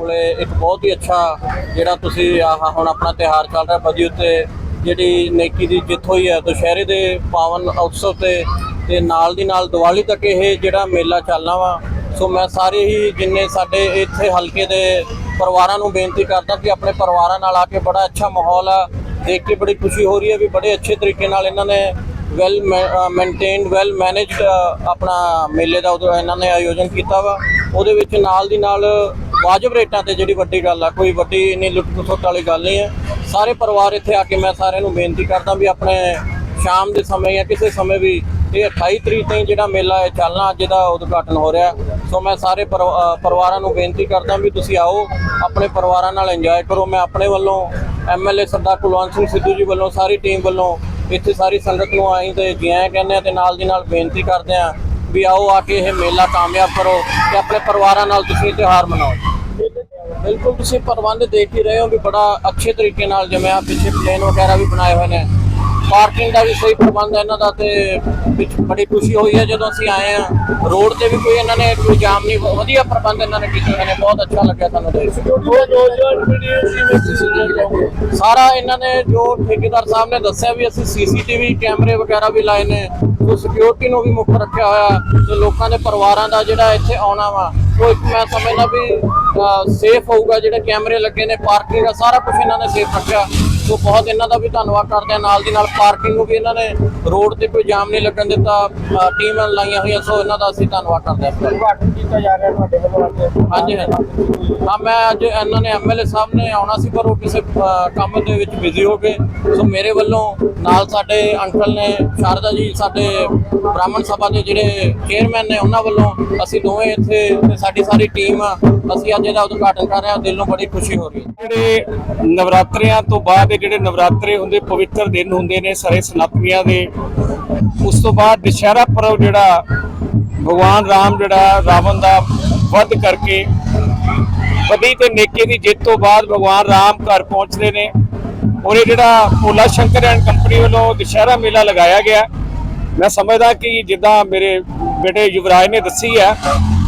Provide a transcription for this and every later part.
ਕੋਲੇ ਇੱਕ ਬਹੁਤ ਹੀ ਅੱਛਾ ਜਿਹੜਾ ਤੁਸੀਂ ਆਹ ਹੁਣ ਆਪਣਾ ਤਿਹਾਰ ਚੱਲ ਰਿਹਾ ਬਦੀ ਉੱਤੇ, ਜਿਹੜੀ ਨੇਕੀ ਦੀ ਜਿੱਤ ਹੋਈ ਹੈ, ਦੁਸ਼ਹਿਰੇ ਦੇ ਪਾਵਨ ਉਤਸਵ ਤੇ ਤੇ ਨਾਲ ਦੀ ਨਾਲ ਦੀਵਾਲੀ ਤੱਕ ਇਹ ਜਿਹੜਾ ਮੇਲਾ ਚੱਲਣਾ ਵਾ, ਸੋ ਮੈਂ ਸਾਰੇ ਹੀ ਜਿੰਨੇ ਸਾਡੇ ਇੱਥੇ ਹਲਕੇ ਦੇ ਪਰਿਵਾਰਾਂ ਨੂੰ ਬੇਨਤੀ ਕਰਦਾ ਕਿ ਆਪਣੇ ਪਰਿਵਾਰਾਂ ਨਾਲ ਆ ਕੇ ਬੜਾ ਅੱਛਾ ਮਾਹੌਲ ਆ, ਦੇਖ ਕੇ ਬੜੀ ਖੁਸ਼ੀ ਹੋ ਰਹੀ ਹੈ ਵੀ ਬੜੇ ਅੱਛੇ ਤਰੀਕੇ ਨਾਲ ਇਹਨਾਂ ਨੇ ਵੈਲ ਮੇਨਟੇਨਡ ਵੈਲ ਮੈਨੇਜਡ ਆਪਣਾ ਮੇਲੇ ਦਾ ਉਦੋਂ ਇਹਨਾਂ ਨੇ ਆਯੋਜਨ ਕੀਤਾ ਵਾ। ਉਹਦੇ ਵਿੱਚ ਨਾਲ ਦੀ ਨਾਲ ਵਾਜਬ ਰੇਟਾਂ ਤੇ ਜਿਹੜੀ ਵੱਡੀ ਗੱਲ ਆ, ਕੋਈ ਵੱਡੀ ਇੰਨੀ ਲੁੱਟ ਖਸੁੱਟ ਵਾਲੀ ਗੱਲ ਨਹੀਂ ਹੈ। ਸਾਰੇ ਪਰਿਵਾਰ ਇੱਥੇ ਆ ਕੇ ਮੈਂ ਸਾਰਿਆਂ ਨੂੰ ਬੇਨਤੀ ਕਰਦਾ ਵੀ ਆਪਣੇ ਸ਼ਾਮ ਦੇ ਸਮੇਂ ਜਾਂ ਕਿਸੇ ਸਮੇਂ ਵੀ ਇਹ 28 ਤਰੀਕ ਤਾਈਂ ਜਿਹੜਾ ਮੇਲਾ ਹੈ ਚੱਲਣਾ, ਅੱਜ ਦਾ ਉਦਘਾਟਨ ਹੋ ਰਿਹਾ। ਸੋ ਮੈਂ ਸਾਰੇ ਪਰਿ- ਪਰਿਵਾਰਾਂ ਨੂੰ ਬੇਨਤੀ ਕਰਦਾ ਵੀ ਤੁਸੀਂ ਆਓ, ਆਪਣੇ ਪਰਿਵਾਰਾਂ ਨਾਲ ਇੰਜੋਏ ਕਰੋ। ਮੈਂ ਆਪਣੇ ਵੱਲੋਂ ਐਮਐਲਏ ਸਰਦਾਰ ਕੁਲਵੰਤ ਸਿੰਘ ਸਿੱਧੂ ਜੀ ਵੱਲੋਂ, ਸਾਰੀ ਟੀਮ ਵੱਲੋਂ ਇੱਥੇ ਸਾਰੀ ਸੰਗਤ ਨੂੰ ਆਈ ਤੇ ਜੀ ਕਹਿੰਦੇ ਆ ਤੇ ਨਾਲ ਦੀ ਨਾਲ ਬੇਨਤੀ ਕਰਦੇ ਆ ਵੀ ਆਓ ਆ ਕੇ ਇਹ ਮੇਲਾ ਕਾਮਯਾਬ ਕਰੋ ਤੇ ਆਪਣੇ ਪਰਿਵਾਰਾਂ ਨਾਲ ਤੁਸੀਂ ਤਿਉਹਾਰ ਮਨਾਓ। ਬਿਲਕੁਲ ਤੁਸੀਂ ਪ੍ਰਬੰਧ ਦੇਖ ਹੀ ਰਹੇ ਹੋ ਵੀ ਬੜਾ ਅੱਛੇ ਤਰੀਕੇ ਨਾਲ ਜਿਵੇਂ ਆ ਪਿੱਛੇ ਪਲੇਨ ਵਗੈਰਾ ਵੀ ਬਣਾਏ ਹੋਏ ਨੇ। ਪਾਰਕਿੰਗ ਦਾ ਵੀ ਸਹੀ ਪ੍ਰਬੰਧ ਹੈ ਇਹਨਾਂ ਦਾ ਤੇ ਵਿੱਚ ਬੜੀ ਖੁਸ਼ੀ ਹੋਈ ਹੈ ਜਦੋਂ ਅਸੀਂ ਆਏ ਆ ਰੋਡ ਤੇ ਵੀ ਕੋਈ ਇਹਨਾਂ ਨੇ ਕੋਈ ਜਾਮ ਨਹੀਂ ਵਧੀਆ ਪ੍ਰਬੰਧ ਇਹਨਾਂ ਨੇ ਕੀਤੇ ਨੇ ਬਹੁਤ ਅੱਛਾ ਲੱਗਿਆ ਸਾਨੂੰ ਦੇਖ ਸਾਰਾ ਇਹਨਾਂ ਨੇ ਜੋ ਠੇਕੇਦਾਰ ਸਾਹਿਬ ਨੇ ਦੱਸਿਆ ਵੀ ਅਸੀਂ ਸੀਸੀਟੀਵੀ ਕੈਮਰੇ ਵਗੈਰਾ ਵੀ ਲਾਏ ਨੇ ਸੋ ਸਿਕਿਉਰਿਟੀ ਨੂੰ ਵੀ ਮੁੱਖ ਰੱਖਿਆ ਹੋਇਆ ਤੇ ਲੋਕਾਂ ਦੇ ਪਰਿਵਾਰਾਂ ਦਾ ਜਿਹੜਾ ਇੱਥੇ ਆਉਣਾ ਵਾ ਉਹ ਇੱਕ ਮੈਂ ਸਮਝਦਾ ਵੀ ਸੇਫ ਹੋਊਗਾ ਜਿਹੜੇ ਕੈਮਰੇ ਲੱਗੇ ਨੇ ਪਾਰਕਿੰਗ ਦਾ ਸਾਰਾ ਕੁਝ ਇਹਨਾਂ ਨੇ ਸੇਫ ਰੱਖਿਆ। ਸੋ ਬਹੁਤ ਇਹਨਾਂ ਦਾ ਵੀ ਧੰਨਵਾਦ ਕਰਦੇ ਆ ਨਾਲ ਦੀ ਨਾਲ ਪਾਰਕਿੰਗ ਨੂੰ ਵੀ ਇਹਨਾਂ ਨੇ ਰੋਡ ਤੇ ਕੋਈ ਜਾਮ ਨਹੀਂ ਲੱਗਣ ਦਿੱਤਾ। ਟੀਮ ਲਾਈਆਂ ਹੋਈਆਂ ਸੋ ਇਹਨਾਂ ਦਾ ਅਸੀਂ ਧੰਨਵਾਦ ਕਰਦੇ ਹਾਂ। ਉਦਘਾਟਨ ਕੀਤਾ ਜਾ ਰਿਹਾ ਤੁਹਾਡੇ ਵੱਲੋਂ ਅੱਜ। ਹਾਂਜੀ ਹਾਂਜੀ। ਹਾਂ ਮੈਂ ਅੱਜ ਇਹਨਾਂ ਨੇ ਐਮਐਲਏ ਸਾਹਿਬ ਨੇ ਆਉਣਾ ਸੀ ਪਰ ਉਹ ਕਿਸੇ ਕੰਮ ਦੇ ਵਿੱਚ ਬਿਜ਼ੀ ਹੋ ਗਏ। ਸੋ ਮੇਰੇ ਵੱਲੋਂ ਨਾਲ ਸਾਡੇ ਅੰਕਲ ਨੇ ਸ਼ਾਰਦਾ ਜੀ ਸਾਡੇ ਬ੍ਰਾਹਮਣ ਸਭਾ ਦੇ ਜਿਹੜੇ ਚੇਅਰਮੈਨ ਨੇ ਉਹਨਾਂ ਵੱਲੋਂ ਅਸੀਂ ਦੋਵੇਂ ਇੱਥੇ ਤੇ ਸਾਡੀ ਸਾਰੀ ਟੀਮ ਅਸੀਂ ਅੱਜ ਇਹਦਾ ਉਦਘਾਟਨ ਕਰ ਰਹੇ ਹਾਂ। ਦਿਲ ਨੂੰ ਬੜੀ ਖੁਸ਼ੀ ਹੋ ਰਹੀ ਹੈ। ਜਿਹੜੇ ਨਵਰਾਤਰਿਆਂ ਤੋਂ ਬਾਅਦ ਜਿਹੜੇ ਨਵਰਾਤਰੇ ਹੁੰਦੇ, ਪਵਿੱਤਰ ਦਿਨ ਹੁੰਦੇ ਨੇ, ਸਾਰੇ ਸਨਾਤਨੀਆਂ ਦੇ, ਉਸ ਤੋਂ ਬਾਅਦ ਦੁਸ਼ਹਿਰਾ ਪਰਵ ਜਿਹੜਾ, ਭਗਵਾਨ ਰਾਮ ਜਿਹੜਾ, ਰਾਵਣ ਦਾ ਵੱਧ ਕਰਕੇ ਬਦੀ ਤੇ ਨੇਕੇ ਦੀ ਜਿੱਤ ਤੋਂ ਬਾਅਦ ਭਗਵਾਨ ਰਾਮ ਘਰ ਪਹੁੰਚਦੇ ਨੇ। ਔਰ ਇਹ ਜਿਹੜਾ ਭੋਲਾ ਸ਼ੰਕਰ ਐਂਡ ਕੰਪਨੀ ਵੱਲੋਂ ਦੁਸ਼ਹਿਰਾ ਮੇਲਾ ਲਗਾਇਆ ਗਿਆ। ਮੈਂ ਸਮਝਦਾ ਕਿ ਜਿੱਦਾਂ ਮੇਰੇ ਬੇਟੇ ਯੁਵਰਾਜ ਨੇ ਦੱਸੀ ਹੈ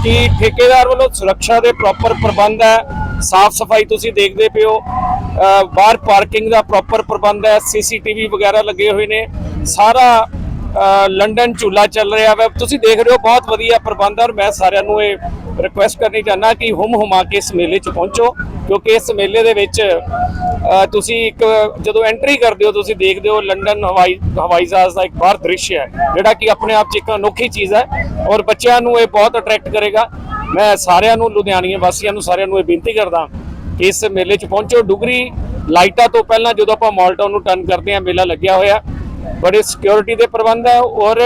ਕਿ ਠੇਕੇਦਾਰ ਵੱਲੋਂ ਸੁਰੱਖਿਆ ਦੇ ਪ੍ਰੋਪਰ ਪ੍ਰਬੰਧ ਹੈ। ਸਾਫ਼ ਸਫ਼ਾਈ ਤੁਸੀਂ ਦੇਖਦੇ ਪਿਓ ਬਾਹਰ ਪਾਰਕਿੰਗ ਦਾ ਪ੍ਰੋਪਰ ਪ੍ਰਬੰਧ ਹੈ ਸੀਸੀਟੀਵੀ ਵਗੈਰਾ ਲੱਗੇ ਹੋਏ ਨੇ। ਸਾਰਾ ਲੰਡਨ ਝੂਲਾ ਚੱਲ ਰਿਹਾ ਵਾ। ਤੁਸੀਂ ਦੇਖ ਰਹੇ ਹੋ, ਬਹੁਤ ਵਧੀਆ ਪ੍ਰਬੰਧ ਹੈ ਔਰ ਮੈਂ ਸਾਰਿਆਂ ਨੂੰ ਇਹ ਰਿਕੁਐਸਟ ਕਰਨੀ ਚਾਹੁੰਦਾ ਕਿ ਹੁਮ ਹੁਮਾ ਕੇ ਇਸ ਮੇਲੇ 'ਚ ਪਹੁੰਚੋ, ਕਿਉਂਕਿ ਇਸ ਮੇਲੇ ਦੇ ਵਿੱਚ ਤੁਸੀਂ ਇੱਕ ਜਦੋਂ ਐਂਟਰੀ ਕਰਦੇ ਹੋ, ਤੁਸੀਂ ਦੇਖਦੇ ਹੋ ਲੰਡਨ ਹਵਾਈ ਹਵਾਈ ਜਹਾਜ਼ ਦਾ ਇੱਕ ਬਾਹਰ ਦ੍ਰਿਸ਼ ਹੈ, ਜਿਹੜਾ ਕਿ ਆਪਣੇ ਆਪ 'ਚ ਇੱਕ ਅਨੋਖੀ ਚੀਜ਼ ਹੈ ਔਰ ਬੱਚਿਆਂ ਨੂੰ ਇਹ ਬਹੁਤ ਅਟਰੈਕਟ ਕਰੇਗਾ। ਮੈਂ ਸਾਰਿਆਂ ਨੂੰ, ਲੁਧਿਆਣੀਆਂ ਵਾਸੀਆਂ ਨੂੰ ਸਾਰਿਆਂ ਨੂੰ ਇਹ ਬੇਨਤੀ ਕਰਦਾ ਇਸ ਮੇਲੇ 'ਚ ਪਹੁੰਚੋ ਡੁਗਰੀ ਲਾਈਟਾਂ ਤੋਂ ਪਹਿਲਾਂ ਜਦੋਂ ਆਪਾਂ ਮਾਲ ਨੂੰ ਟਰਨ ਕਰਦੇ ਹਾਂ, ਮੇਲਾ ਲੱਗਿਆ ਹੋਇਆ। ਬੜੇ ਸਿਕਿਉਰਿਟੀ ਦੇ ਪ੍ਰਬੰਧ ਹੈ ਔਰ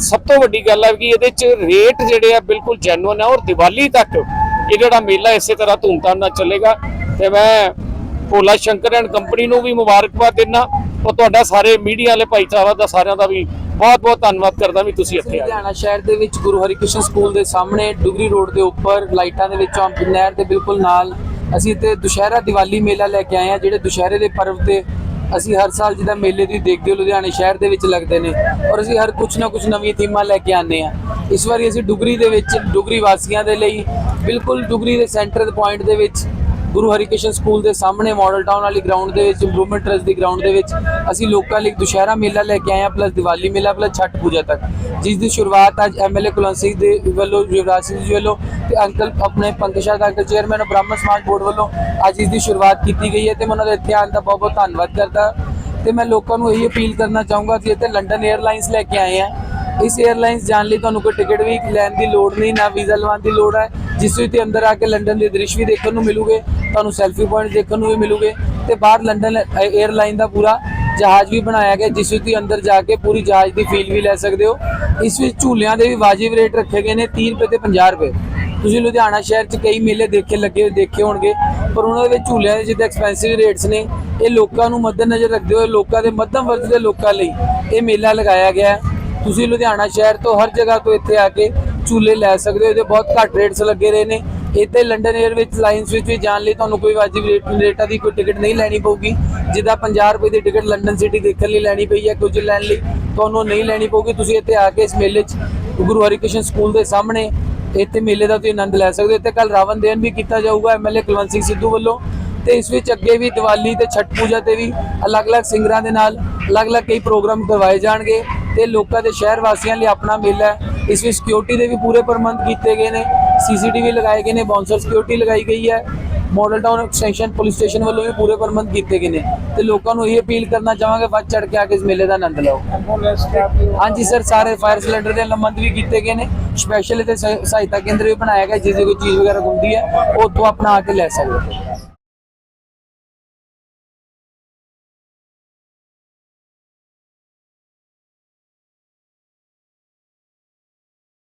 ਸਭ ਤੋਂ ਵੱਡੀ ਗੱਲ ਹੈ ਕਿ ਇਹਦੇ 'ਚ ਰੇਟ ਜਿਹੜੇ ਆ ਬਿਲਕੁਲ ਜੈਨੂਨ ਹੈ ਔਰ ਦੀਵਾਲੀ ਤੱਕ ਇਹ ਜਿਹੜਾ ਮੇਲਾ ਇਸੇ ਤਰ੍ਹਾਂ ਧੂਮਧਾਮ ਨਾਲ ਚੱਲੇਗਾ। ਤੇ ਮੈਂ ਭੋਲਾ ਸ਼ੰਕਰ ਐਂਡ ਕੰਪਨੀ ਨੂੰ ਵੀ ਮੁਬਾਰਕਬਾਦ ਦਿੰਦਾ ਔਰ ਤੁਹਾਡਾ ਸਾਰੇ ਮੀਡੀਆ ਵਾਲੇ ਭਾਈਚਾਰਾ ਦਾ ਸਾਰਿਆਂ ਦਾ ਵੀ ਬਹੁਤ ਬਹੁਤ ਧੰਨਵਾਦ ਕਰਦਾ ਵੀ ਤੁਸੀਂ ਇੱਥੇ ਆਏ। ਲੁਧਿਆਣਾ ਸ਼ਹਿਰ ਦੇ ਵਿੱਚ ਗੁਰੂ ਹਰਿਕ੍ਰਿਸ਼ਨ ਸਕੂਲ ਦੇ ਸਾਹਮਣੇ ਡੁਗਰੀ ਰੋਡ ਦੇ ਉੱਪਰ ਲਾਈਟਾਂ ਦੇ ਵਿੱਚ ਨਹਿਰ ਦੇ ਬਿਲਕੁਲ ਨਾਲ ਅਸੀਂ ਇੱਥੇ ਦੁਸ਼ਹਿਰਾ ਦੀਵਾਲੀ ਮੇਲਾ ਲੈ ਕੇ ਆਏ ਹਾਂ, ਜਿਹੜੇ ਦੁਸ਼ਹਿਰੇ ਦੇ ਪਰਵ ਤੇ ਅਸੀਂ ਹਰ ਸਾਲ ਜਿਹਦਾ ਮੇਲੇ ਦੀ ਦੇਖਦੇ ਹੋ, ਲੁਧਿਆਣੇ ਸ਼ਹਿਰ ਦੇ ਵਿੱਚ ਲੱਗਦੇ ਨੇ ਔਰ ਅਸੀਂ ਹਰ ਕੁਝ ਨਾ ਕੁਝ ਨਵੀਂ ਥੀਮਾਂ ਲੈ ਕੇ ਆਨੇ ਆ ਇਸ ਵਾਰੀ ਅਸੀਂ ਡੁਗਰੀ ਦੇ ਵਿੱਚ, ਡੁਗਰੀ ਵਾਸੀਆਂ ਦੇ ਲਈ ਬਿਲਕੁਲ ਡੁਗਰੀ ਦੇ ਸੈਂਟਰ ਦੇ ਪੁਆਇੰਟ ਦੇ ਵਿੱਚ ਗੁਰੂ ਹਰਿਕ੍ਰਿਸ਼ਨ ਸਕੂਲ ਦੇ ਸਾਹਮਣੇ ਮਾਡਲ ਟਾਊਨ ਵਾਲੀ ਗਰਾਊਂਡ ਦੇ ਵਿੱਚ ਇੰਪਰੂਵਮੈਂਟ ਟਰਸਟ ਦੀ ਗਰਾਊਂਡ ਦੇ ਵਿੱਚ ਅਸੀਂ ਲੋਕਾਂ ਲਈ ਦੁਸ਼ਹਿਰਾ ਮੇਲਾ ਲੈ ਕੇ ਆਏ ਹਾਂ ਪਲੱਸ ਦੀਵਾਲੀ ਮੇਲਾ ਪਲੱਸ ਛੱਠ ਪੂਜਾ ਤੱਕ। ਜਿਸ ਦੀ ਸ਼ੁਰੂਆਤ ਅੱਜ ਐਮਐਲਏ ਕੁਲਵੰਤ ਸਿੰਘ ਦੇ ਵੱਲੋਂ, ਯੁਵਰਾਜ ਸਿੰਘ ਜੀ ਵੱਲੋਂ ਤੇ ਅੰਕਲ ਆਪਣੇ ਪੰਕਜਾ ਦਾ ਅੰਕਲ ਚੇਅਰਮੈਨ ਬ੍ਰਾਹਮਣ ਸਮਾਜ ਬੋਰਡ ਵੱਲੋਂ ਅੱਜ ਇਸ ਦੀ ਸ਼ੁਰੂਆਤ ਕੀਤੀ ਗਈ ਹੈ ਤੇ ਮੈਂ ਉਹਨਾਂ ਦਾ ਇੱਥੇ ਆਉਣ ਦਾ ਬਹੁਤ ਬਹੁਤ ਧੰਨਵਾਦ ਕਰਦਾ। ਤੇ ਮੈਂ ਲੋਕਾਂ ਨੂੰ ਇਹੀ ਅਪੀਲ ਕਰਨਾ ਚਾਹੂੰਗਾ ਕਿ ਇੱਥੇ ਲੰਡਨ 에ਅਰਲਾਈਨਸ ਲੈ ਕੇ ਆਏ ਆ ਇਸ 에ਅਰਲਾਈਨਸ ਜਾਣ ਲਈ ਤੁਹਾਨੂੰ ਕੋਈ ਟਿਕਟ ਵੀ ਲੈਣ ਦੀ ਲੋੜ ਨਹੀਂ, ਨਾ ਵੀਜ਼ਾ ਲਵਾਉਣ ਦੀ ਲੋੜ ਹੈ ਜਿਸ ਵਿੱਚ ਤੇ ਅੰਦਰ ਆ ਕੇ ਲੰਡਨ ਦੇ ਦ੍ਰਿਸ਼ ਵੀ ਦੇਖਣ ਨੂੰ ਮਿਲੂਗੇ, ਤੁਹਾਨੂੰ ਸੈਲਫੀ ਪੁਆਇੰਟ ਦੇਖਣ ਨੂੰ ਵੀ ਮਿਲੂਗੇ ਤੇ ਬਾਹਰ ਲੰਡਨ 에ਅਰਲਾਈਨ ਦਾ ਪੂਰਾ ਜਹਾਜ਼ ਵੀ ਬਣਾਇਆ ਗਿਆ, ਜਿਸ ਵਿੱਚ ਤੁਸੀਂ ਅੰਦਰ ਜਾ ਕੇ ਪੂਰੀ ਜਹਾਜ਼ ਦੀ ਫੀਲ ਵੀ ਲੈ ਸਕਦੇ ਹੋ। ਇਸ ਵਿੱਚ ਝੂਲਿਆਂ ਦੇ ਵੀ ਵਾਜਿਬ ਰੇਟ ਰੱਖੇ ਗਏ ਨੇ 30 ਰੁਪਏ ਤੇ 50 ਰੁਪਏ। ਤੁਸੀਂ ਲੁਧਿਆਣਾ ਸ਼ਹਿਰ 'ਚ ਕਈ ਮੇਲੇ ਦੇਖੇ ਲੱਗੇ, ਦੇਖੇ ਹੋਣਗੇ, ਪਰ ਉਹਨਾਂ ਦੇ ਵਿੱਚ ਝੂਲਿਆਂ ਦੇ ਜਿੱਦਾਂ ਐਕਸਪੈਂਸਿਵ ਰੇਟਸ ਨੇ, ਇਹ ਲੋਕਾਂ ਨੂੰ ਮੱਦੇਨਜ਼ਰ ਰੱਖਦੇ ਹੋਏ, ਲੋਕਾਂ ਦੇ ਮੱਧਮ ਵਰਗ ਦੇ ਲੋਕਾਂ ਲਈ ਇਹ ਮੇਲਾ ਲਗਾਇਆ ਗਿਆ ਹੈ। ਤੁਸੀਂ ਲੁਧਿਆਣਾ ਸ਼ਹਿਰ ਤੋਂ ਹਰ ਜਗ੍ਹਾ ਤੋਂ ਇੱਥੇ ਆ ਕੇ ਝੂਲੇ ਲੈ ਸਕਦੇ ਹੋ, ਇਹਦੇ ਬਹੁਤ ਘੱਟ ਰੇਟਸ ਲੱਗੇ ਰਹੇ ਨੇ। ਇੱਥੇ ਲੰਡਨ 에ਅਰ ਵਿੱਚ ਲਾਈਨਸ ਵਿੱਚ ਵੀ ਜਾਣ ਲਈ ਤੁਹਾਨੂੰ ਕੋਈ ਵਾਜਿਬ ਰੇਟ ਰੇਟਾਂ ਦੀ ਕੋਈ ਟਿਕਟ ਨਹੀਂ ਲੈਣੀ ਪਊਗੀ। ਜਿੱਦਾਂ 50 ਰੁਪਏ ਦੀ ਟਿਕਟ ਲੰਡਨ ਸਿਟੀ ਦੇਖਣ ਲਈ ਲੈਣੀ ਪਈ ਹੈ, ਕੁਝ ਲੈਣ ਲਈ ਤੁਹਾਨੂੰ ਨਹੀਂ ਲੈਣੀ ਪਊਗੀ। ਤੁਸੀਂ ਇੱਥੇ ਆ ਕੇ ਇਸ ਮੇਲੇ 'ਚ ਗੁਰੂ ਹਰਿਕ੍ਰਿਸ਼ਨ ਸਕੂਲ ਦੇ ਸਾਹਮਣੇ ਇੱਥੇ ਮੇਲੇ ਦਾ ਤੁਸੀਂ ਆਨੰਦ ਲੈ ਸਕਦੇ ਹੋ। ਇੱਥੇ ਕੱਲ ਰਾਵਣ ਦੇਨ ਵੀ ਕੀਤਾ ਜਾਊਗਾ ਐਮਐਲਏ ਕੁਲਵੰਤ ਸਿੰਘ ਸਿੱਧੂ ਵੱਲੋਂ। ਤੇ ਇਸ ਵਿੱਚ ਅੱਗੇ ਵੀ ਦੀਵਾਲੀ ਤੇ ਛਠ ਪੂਜਾ ਤੇ ਵੀ ਅਲੱਗ-ਅਲੱਗ ਸਿੰਗਰਾਂ ਦੇ ਨਾਲ ਅਲੱਗ-ਅਲੱਗ ਕਈ ਪ੍ਰੋਗਰਾਮ ਕਰਵਾਏ ਜਾਣਗੇ। ਤੇ ਲੋਕਾਂ ਦੇ ਸ਼ਹਿਰ ਵਾਸੀਆਂ ਲਈ ਆਪਣਾ ਮੇਲਾ ਹੈ। ਇਸ ਵਿੱਚ ਸਿਕਿਉਰਿਟੀ ਦੇ ਵੀ ਪੂਰੇ ਪ੍ਰਬੰਧ ਕੀਤੇ ਗਏ ਨੇ ਸੀਸੀਟੀਵੀ ਲਗਾਏ ਗਏ ਨੇ ਬਾਉਂਸਰ ਸਿਕਿਉਰਿਟੀ ਲਗਾਈ ਗਈ ਹੈ model town extension police station ਵੱਲੋਂ ਵੀ ਪੂਰੇ ਪ੍ਰਬੰਧ ਕੀਤੇ ਗਏ ਨੇ ਤੇ ਲੋਕਾਂ ਨੂੰ ਇਹ ਅਪੀਲ ਕਰਨਾ ਚਾਹਾਂਗੇ, ਵੱਧ ਚੜ ਕੇ ਆ ਕੇ ਇਸ ਮੇਲੇ ਦਾ ਆਨੰਦ ਲਓ। ਹਾਂਜੀ ਸਰ, ਸਾਰੇ ਫਾਇਰ ਸਿਲੰਡਰ ਦੇ ਲੰਬੰਦ ਵੀ ਕੀਤੇ ਗਏ ਨੇ ਸਪੈਸ਼ਲ ਤੇ ਸਹਾਇਤਾ ਕੇਂਦਰ ਵੀ ਬਣਾਇਆ ਗਿਆ ਜਿਸ ਦੀ ਕੋਈ ਚੀਜ਼ ਵਗੈਰਾ ਹੁੰਦੀ ਹੈ, ਉਹ ਤੋਂ ਆਪਣਾ ਆ ਕੇ ਲੈ ਸਕਦੇ ਹੋ।